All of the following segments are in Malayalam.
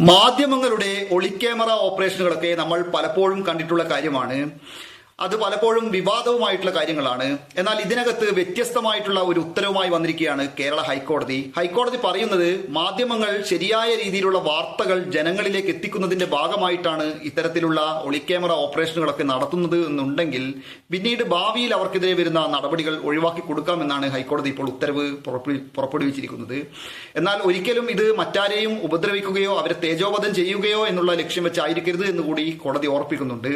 മാധ്യമങ്ങളുടെ ഒളിക്യാമറ ഓപ്പറേഷനുകളൊക്കെ നമ്മൾ പലപ്പോഴും കണ്ടിട്ടുള്ള കാര്യമാണ്. അത് പലപ്പോഴും വിവാദവുമായിട്ടുള്ള കാര്യങ്ങളാണ്. എന്നാൽ ഇതിനകത്ത് വ്യത്യസ്തമായിട്ടുള്ള ഒരു ഉത്തരവുമായി വന്നിരിക്കുകയാണ് കേരള ഹൈക്കോടതി. ഹൈക്കോടതി പറയുന്നത് മാധ്യമങ്ങൾ ശരിയായ രീതിയിലുള്ള വാർത്തകൾ ജനങ്ങളിലേക്ക് എത്തിക്കുന്നതിന്റെ ഭാഗമായിട്ടാണ് ഇത്തരത്തിലുള്ള ഒളിക്യാമറ ഓപ്പറേഷനുകളൊക്കെ നടത്തുന്നത് എന്നുണ്ടെങ്കിൽ പിന്നീട് ഭാവിയിൽ അവർക്കെതിരെ വരുന്ന നടപടികൾ ഒഴിവാക്കി കൊടുക്കാമെന്നാണ് ഹൈക്കോടതി ഇപ്പോൾ ഉത്തരവ് പുറപ്പെടുവിച്ചിരിക്കുന്നത്. എന്നാൽ ഒരിക്കലും ഇത് മറ്റാരെയും ഉപദ്രവിക്കുകയോ അവരെ തേജോവധം ചെയ്യുകയോ എന്നുള്ള ലക്ഷ്യം വെച്ചായിരിക്കരുത് എന്ന് കൂടി കോടതി ഓർപ്പിക്കുന്നുണ്ട്.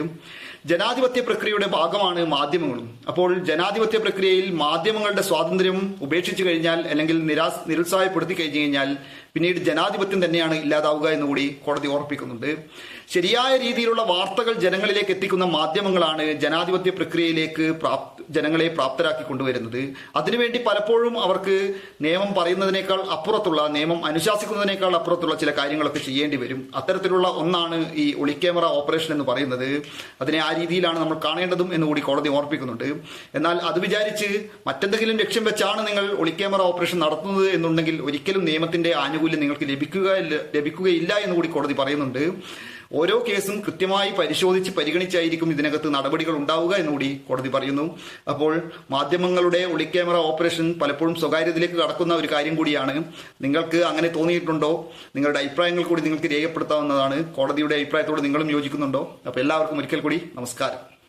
ജനാധിപത്യ പ്രക്രിയയുടെ ഭാഗമാണ് മാധ്യമങ്ങളും അപ്പോൾ ജനാധിപത്യ പ്രക്രിയയിൽ മാധ്യമങ്ങളുടെ സ്വാതന്ത്ര്യം ഉപേക്ഷിച്ചു കഴിഞ്ഞാൽ അല്ലെങ്കിൽ നിരാസ് നിരുത്സാഹപ്പെടുത്തി കഴിഞ്ഞു കഴിഞ്ഞാൽ പിന്നീട് ജനാധിപത്യം തന്നെയാണ് ഇല്ലാതാവുക എന്ന് കൂടി കോടതി ഓർപ്പിക്കുന്നുണ്ട് ശരിയായ രീതിയിലുള്ള വാർത്തകൾ ജനങ്ങളിലേക്ക് എത്തിക്കുന്ന മാധ്യമങ്ങളാണ് ജനാധിപത്യ പ്രക്രിയയിലേക്ക് പ്രാപ്ത ജനങ്ങളെ പ്രാപ്തരാക്കി കൊണ്ടുവരുന്നത്. അതിനുവേണ്ടി പലപ്പോഴും അവർക്ക് നിയമം പറയുന്നതിനേക്കാൾ അപ്പുറത്തുള്ള നിയമം അനുശാസിക്കുന്നതിനേക്കാൾ അപ്പുറത്തുള്ള ചില കാര്യങ്ങളൊക്കെ ചെയ്യേണ്ടി വരും. അത്തരത്തിലുള്ള ഒന്നാണ് ഈ ഒളിക്യാമറ ഓപ്പറേഷൻ എന്ന് പറയുന്നത്. അതിനെ ആ രീതിയിലാണ് നമ്മൾ കാണേണ്ടതും എന്ന് കൂടി കോടതി ഓർപ്പിക്കുന്നുണ്ട്. എന്നാൽ അത് വിചാരിച്ച് മറ്റെന്തെങ്കിലും ലക്ഷ്യം വെച്ചാണ് നിങ്ങൾ ഒളിക്യാമറ ഓപ്പറേഷൻ നടത്തുന്നത് എന്നുണ്ടെങ്കിൽ ഒരിക്കലും നിയമത്തിന്റെ ആനുകൂല്യം നിങ്ങൾക്ക് ലഭിക്കുക ലഭിക്കുകയില്ല എന്ന് കൂടി കോടതി പറയുന്നുണ്ട്. ഓരോ കേസും കൃത്യമായി പരിശോധിച്ച് പരിഗണിച്ചായിരിക്കും ഇതിനകത്ത് നടപടികൾ ഉണ്ടാവുക എന്നുകൂടി കോടതി പറയുന്നു. അപ്പോൾ മാധ്യമങ്ങളുടെ ഒളിക്യാമറ ഓപ്പറേഷൻ പലപ്പോഴും സ്വകാര്യതയിലേക്ക് കടക്കുന്ന ഒരു കാര്യം കൂടിയാണ്. നിങ്ങൾക്ക് അങ്ങനെ തോന്നിയിട്ടുണ്ടോ? നിങ്ങളുടെ അഭിപ്രായങ്ങൾ കൂടി നിങ്ങൾക്ക് രേഖപ്പെടുത്താവുന്നതാണ്. കോടതിയുടെ അഭിപ്രായത്തോട് നിങ്ങളും യോജിക്കുന്നുണ്ടോ? അപ്പോൾ എല്ലാവർക്കും ഒരിക്കൽ കൂടി നമസ്കാരം.